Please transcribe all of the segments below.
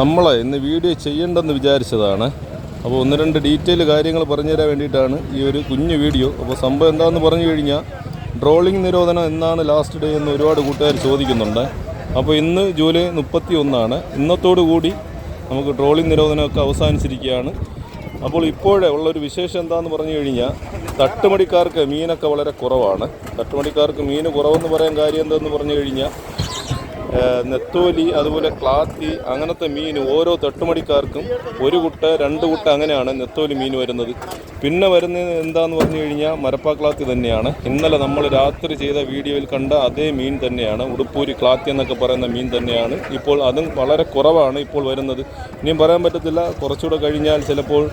നമ്മൾ ഇന്ന് വീഡിയോ ചെയ്യേണ്ടെന്ന് വിചാരിച്ചതാണ്. അപ്പോൾ ഒന്ന് രണ്ട് ഡീറ്റെയിൽ കാര്യങ്ങൾ പറഞ്ഞു തരാൻ വേണ്ടിയിട്ടാണ് ഈ ഒരു കുഞ്ഞു വീഡിയോ. അപ്പോൾ സംഭവം എന്താണെന്ന് പറഞ്ഞു കഴിഞ്ഞാൽ ട്രോളിംഗ് നിരോധനം എന്നാണ് ലാസ്റ്റ് ഡേ എന്ന് ഒരുപാട് കൂട്ടുകാർ ചോദിക്കുന്നുണ്ട്. അപ്പോൾ ഇന്ന് ജൂലൈ മുപ്പത്തി ഒന്നാണ് ഇന്നത്തോടു കൂടി നമുക്ക് ട്രോളിംഗ് നിരോധനമൊക്കെ അവസാനിച്ചിരിക്കുകയാണ്. അപ്പോൾ ഇപ്പോഴേ ഉള്ളൊരു വിശേഷം എന്താണെന്ന് പറഞ്ഞു കഴിഞ്ഞാൽ തട്ടുമടിക്കാർക്ക് മീനൊക്കെ വളരെ കുറവാണ്. തട്ടുമടിക്കാർക്ക് മീൻ കുറവെന്ന് പറയാൻ കാര്യം എന്തെന്ന് പറഞ്ഞു കഴിഞ്ഞാൽ നെത്തോലി അതുപോലെ ക്ലാത്തി അങ്ങനത്തെ മീൻ ഓരോ തട്ടുമടിക്കാർക്കും ഒരു കുട്ട രണ്ട് കുട്ട അങ്ങനെയാണ് നെത്തോലി മീൻ വരുന്നത്. പിന്നെ വരുന്നത് എന്താന്ന് പറഞ്ഞു കഴിഞ്ഞാൽ മരപ്പാ ക്ലാത്തി തന്നെയാണ്. ഇന്നലെ നമ്മൾ രാത്രി ചെയ്ത വീഡിയോയിൽ കണ്ട അതേ മീൻ തന്നെയാണ്. ഉടുപ്പൂരി ക്ലാത്തി എന്നൊക്കെ പറയുന്ന മീൻ തന്നെയാണ്. ഇപ്പോൾ അതും വളരെ കുറവാണ് ഇപ്പോൾ വരുന്നത്. ഇനിയും പറയാൻ പറ്റത്തില്ല. കുറച്ചുകൂടെ കഴിഞ്ഞാൽ ചിലപ്പോൾ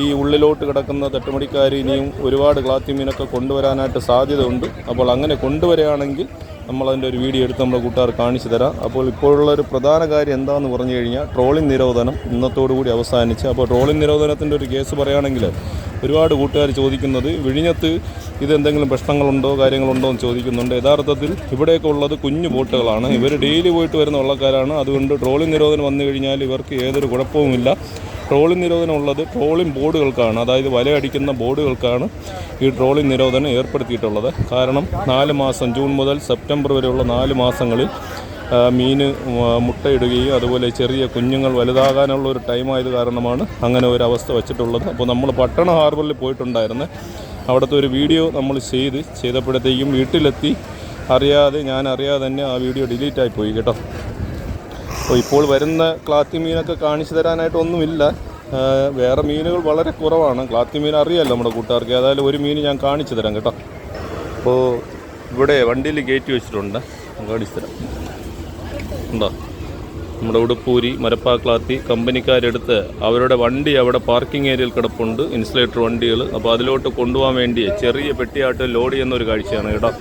ഈ ഉള്ളിലോട്ട് കിടക്കുന്ന തട്ടുമടിക്കാർ ഇനിയും ഒരുപാട് ക്ലാത്തി മീനൊക്കെ കൊണ്ടുവരാനായിട്ട് സാധ്യതയുണ്ട്. അപ്പോൾ അങ്ങനെ കൊണ്ടുവരികയാണെങ്കിൽ നമ്മളതിന്റെ ഒരു വീഡിയോ എടുത്ത് നമ്മുടെ കൂട്ടുകാർ കാണിച്ചു തരാം. അപ്പോൾ ഇപ്പോഴുള്ള ഒരു പ്രധാന കാര്യം എന്താണെന്ന് പറഞ്ഞു കഴിഞ്ഞാൽ ട്രോളിംഗ് നിരോധനം ഇന്നത്തോടു കൂടി അവസാനിച്ച്. അപ്പോൾ ട്രോളിംഗ് നിരോധനത്തിന്റെ ഒരു കേസ് പറയുകയാണെങ്കിൽ ഒരുപാട് കൂട്ടുകാർ ചോദിക്കുന്നത് വിഴിഞ്ഞത്ത് ഇതെന്തെങ്കിലും പ്രശ്നങ്ങളുണ്ടോ കാര്യങ്ങളുണ്ടോ എന്ന് ചോദിക്കുന്നുണ്ട്. യഥാർത്ഥത്തിൽ ഇവിടെയൊക്കെ ഉള്ളത് കുഞ്ഞു ബോട്ടുകളാണ്. ഇവർ ഡെയിലി പോയിട്ട് വരുന്ന ഉള്ളക്കാരാണ് അതുകൊണ്ട് ട്രോളിംഗ് നിരോധനം വന്നു കഴിഞ്ഞാൽ ഇവർക്ക് ഏതൊരു കുഴപ്പവുമില്ല. ട്രോളിംഗ് നിരോധനം ഉള്ളത് ട്രോളിംഗ് ബോർഡുകൾക്കാണ്. അതായത് വലയടിക്കുന്ന ബോർഡുകൾക്കാണ് ഈ ട്രോളിംഗ് നിരോധനം ഏർപ്പെടുത്തിയിട്ടുള്ളത്. കാരണം നാല് മാസം ജൂൺ മുതൽ സെപ്റ്റംബർ വരെയുള്ള നാല് മാസങ്ങളിൽ മീൻ മുട്ടയിടുകയും അതുപോലെ ചെറിയ കുഞ്ഞുങ്ങൾ വലുതാകാനുള്ള ഒരു ടൈമായത് കാരണമാണ് അങ്ങനെ ഒരു അവസ്ഥ വച്ചിട്ടുള്ളത്. അപ്പോൾ നമ്മൾ പട്ടണ ഹാർബറിൽ പോയിട്ടുണ്ടായിരുന്നു. അവിടുത്തെ ഒരു വീഡിയോ നമ്മൾ ചെയ്ത് ചെയ്തപ്പോഴത്തേക്കും വീട്ടിലെത്തി. അറിയാതെ ഞാൻ അറിയാതെ തന്നെ ആ വീഡിയോ ഡിലീറ്റ് ആയി പോയി കേട്ടോ. അപ്പോൾ ഇപ്പോൾ വരുന്ന ക്ലാത്തി മീനൊക്കെ കാണിച്ചു തരാനായിട്ടൊന്നുമില്ല. വേറെ മീനുകൾ വളരെ കുറവാണ്. ക്ലാത്തി മീൻ അറിയാമല്ലോ നമ്മുടെ കൂട്ടുകാർക്ക്. ഏതായാലും ഒരു മീൻ ഞാൻ കാണിച്ചു തരാം കേട്ടോ. അപ്പോൾ ഇവിടെ വണ്ടിയിൽ കയറ്റി വെച്ചിട്ടുണ്ട്. കാണിച്ചു തരാം. ഉണ്ടോ? നമ്മുടെ ഉടുപ്പൂരി മരപ്പാ ക്ലാത്തി കമ്പനിക്കാരെടുത്ത് അവരുടെ വണ്ടി അവിടെ പാർക്കിംഗ് ഏരിയയിൽ കിടപ്പുണ്ട്. ഇൻസുലേറ്റർ വണ്ടികൾ. അപ്പോൾ അതിലോട്ട് കൊണ്ടുപോകാൻ വേണ്ടി ചെറിയ പെട്ടിയായിട്ട് ലോഡ് ചെയ്യുന്ന ഒരു കാഴ്ചയാണ് കേട്ടോ.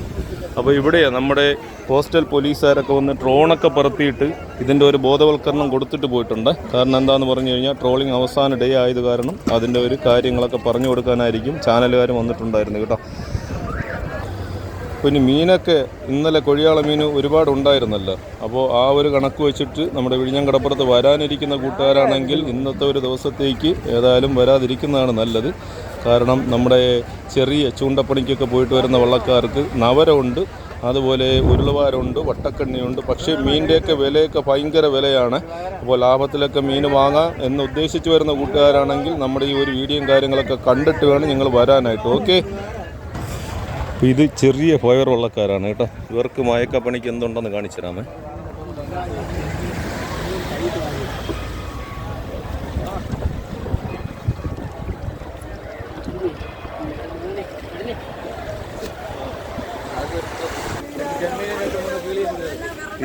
അപ്പോൾ ഇവിടെ നമ്മുടെ പോസ്റ്റൽ പോലീസുകാരൊക്കെ വന്ന് ഡ്രോണൊക്കെ പറത്തിയിട്ട് ഇതിന്റെ ഒരു ബോധവൽക്കരണം കൊടുത്തിട്ട് പോയിട്ടുണ്ട്. കാരണം എന്താണെന്ന് പറഞ്ഞു കഴിഞ്ഞാൽ ട്രോളിംഗ് അവസാന ഡേ ആയത് കാരണം അതിന്റെ ഒരു കാര്യങ്ങളൊക്കെ പറഞ്ഞു കൊടുക്കാനായിരിക്കും ചാനലുകാർ വന്നിട്ടുണ്ടായിരുന്നു കേട്ടോ. പിന്നെ മീനൊക്കെ ഇന്നലെ കൊഴിയാള മീൻ ഒരുപാട് ഉണ്ടായിരുന്നല്ലോ. അപ്പോൾ ആ ഒരു കണക്ക് വെച്ചിട്ട് നമ്മുടെ വിഴിഞ്ഞം കടപ്പുറത്ത് വരാനിരിക്കുന്ന കൂട്ടുകാരാണെങ്കിൽ ഇന്നത്തെ ഒരു ദിവസത്തേക്ക് ഏതായാലും വരാതിരിക്കുന്നതാണ് നല്ലത്. കാരണം നമ്മുടെ ചെറിയ ചൂണ്ടപ്പണിക്കൊക്കെ പോയിട്ട് വരുന്ന വള്ളക്കാർക്ക് നവരമുണ്ട് അതുപോലെ ഉരുളുവാരുണ്ട് വട്ടക്കണ്ണിയുണ്ട്. പക്ഷേ മീനിന്റെയൊക്കെ വിലയൊക്കെ ഭയങ്കര വിലയാണ്. അപ്പോൾ ലാഭത്തിലൊക്കെ മീൻ വാങ്ങാം എന്ന് ഉദ്ദേശിച്ച് വരുന്ന കൂട്ടുകാരാണെങ്കിൽ നമ്മുടെ ഈ ഒരു വീഡിയോയും കാര്യങ്ങളൊക്കെ കണ്ടിട്ട് വേണം നിങ്ങൾ വരാനായിട്ട്. ഓക്കെ? ഇത് ചെറിയ ഫയർ വള്ളക്കാരാണ് കേട്ടോ. ഇവർക്ക് മയക്കപ്പണിക്ക് എന്തുണ്ടെന്ന് കാണിച്ചു തരാമേ.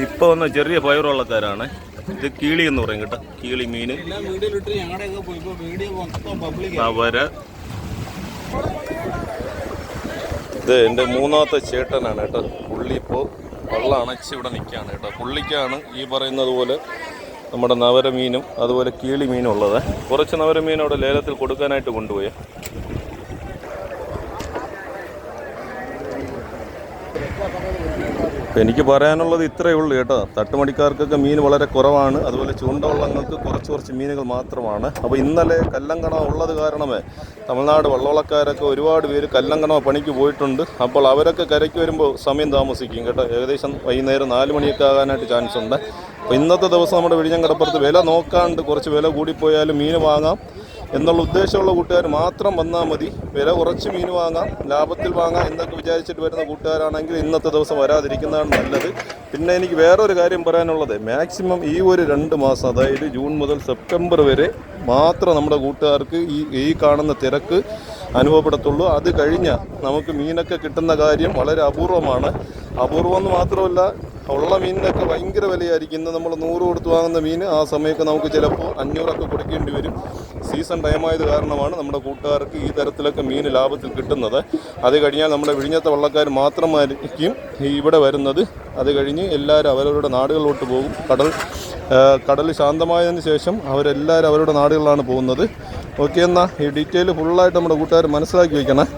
ഇപ്പൊ വന്ന ചെറിയ ഫയർ വള്ളക്കാരാണ് ഇത് കീളി എന്ന് പറയും കേട്ടോ. കീളി ഇപ്പോൾ പബ്ലിക് അവര ഇത് എന്റെ മൂന്നാമത്തെ ചേട്ടനാണ് കേട്ടോ. പുള്ളി ഇപ്പോൾ വള്ളം അണച്ച് ഇവിടെ നിൽക്കുകയാണ് കേട്ടോ. പുള്ളിക്കാണ് ഈ പറയുന്നത് പോലെ നമ്മുടെ നവരമീനും അതുപോലെ കീളി മീനും ഉള്ളത്. കുറച്ച് നവരമീൻ അവിടെ ലേലത്തിൽ കൊടുക്കാനായിട്ട് കൊണ്ടുപോയി. എനിക്ക് പറയാനുള്ളത് ഇത്രയേ ഉള്ളൂ കേട്ടോ. തട്ടുമണിക്കാർക്കൊക്കെ മീൻ വളരെ കുറവാണ്. അതുപോലെ ചൂണ്ടവള്ളങ്ങൾക്ക് കുറച്ച് കുറച്ച് മീനുകൾ മാത്രമാണ്. അപ്പോൾ ഇന്നലെ കല്ലങ്കണ ഉള്ളത് കാരണമേ തമിഴ്നാട് വള്ളവളക്കാരൊക്കെ ഒരുപാട് പേര് കല്ലങ്കണ പണിക്ക് പോയിട്ടുണ്ട്. അപ്പോൾ അവരൊക്കെ കരയ്ക്ക് വരുമ്പോൾ സമയം താമസിക്കും കേട്ടോ. ഏകദേശം വൈകുന്നേരം നാല് മണിയൊക്കെ ആകാനായിട്ട് ചാൻസ് ഉണ്ട്. അപ്പോൾ ഇന്നത്തെ ദിവസം നമ്മുടെ വിഴിഞ്ഞം കടപ്പുറത്ത് വില നോക്കാണ്ട് കുറച്ച് വില കൂടിപ്പോയാലും മീൻ വാങ്ങാം. എന്നുള്ള ഉദ്ദേശമുള്ള കൂട്ടുകാർ മാത്രം വന്നാൽ മതി. വില കുറച്ച് മീൻ വാങ്ങാം ലാഭത്തിൽ വാങ്ങാം എന്നൊക്കെ വിചാരിച്ചിട്ട് വരുന്ന കൂട്ടുകാരാണെങ്കിൽ ഇന്നത്തെ ദിവസം വരാതിരിക്കുന്നതാണ് നല്ലത്. പിന്നെ എനിക്ക് വേറൊരു കാര്യം പറയാനുള്ളത്. മാക്സിമം ഈ ഒരു രണ്ട് മാസം അതായത് ജൂൺ മുതൽ സെപ്റ്റംബർ വരെ മാത്രം നമ്മുടെ കൂട്ടുകാർക്ക് ഈ ഈ കാണുന്ന തിരക്ക് അനുഭവപ്പെടത്തുള്ളൂ. അത് കഴിഞ്ഞാൽ നമുക്ക് മീനൊക്കെ കിട്ടുന്ന കാര്യം വളരെ അപൂർവമാണ്. അപൂർവം എന്ന് മാത്രമല്ല ഉള്ള മീനിനൊക്കെ ഭയങ്കര വിലയായിരിക്കും. ഇന്ന് നമ്മൾ നൂറ് കൊടുത്ത് വാങ്ങുന്ന മീൻ ആ സമയത്ത് നമുക്ക് ചിലപ്പോൾ അഞ്ഞൂറൊക്കെ കൊടുക്കേണ്ടി വരും. സീസൺ ടൈമായത് കാരണമാണ് നമ്മുടെ കൂട്ടുകാർക്ക് ഈ തരത്തിലൊക്കെ മീൻ ലാഭത്തിൽ കിട്ടുന്നത്. അത് കഴിഞ്ഞാൽ നമ്മുടെ വിഴിഞ്ഞത്തെ വള്ളക്കാർ മാത്രമായിരിക്കും ഇവിടെ വരുന്നത്. അത് കഴിഞ്ഞ് എല്ലാവരും അവരവരുടെ നാടുകളിലോട്ട് പോകും. കടൽ കടൽ ശാന്തമായതിനു ശേഷം അവരെല്ലാവരും അവരുടെ നാടുകളിലാണ് പോകുന്നത്. ഓക്കെ എന്നാൽ ഈ ഡീറ്റെയിൽ ഫുള്ളായിട്ട് നമ്മുടെ കൂട്ടുകാർ മനസ്സിലാക്കി വയ്ക്കണം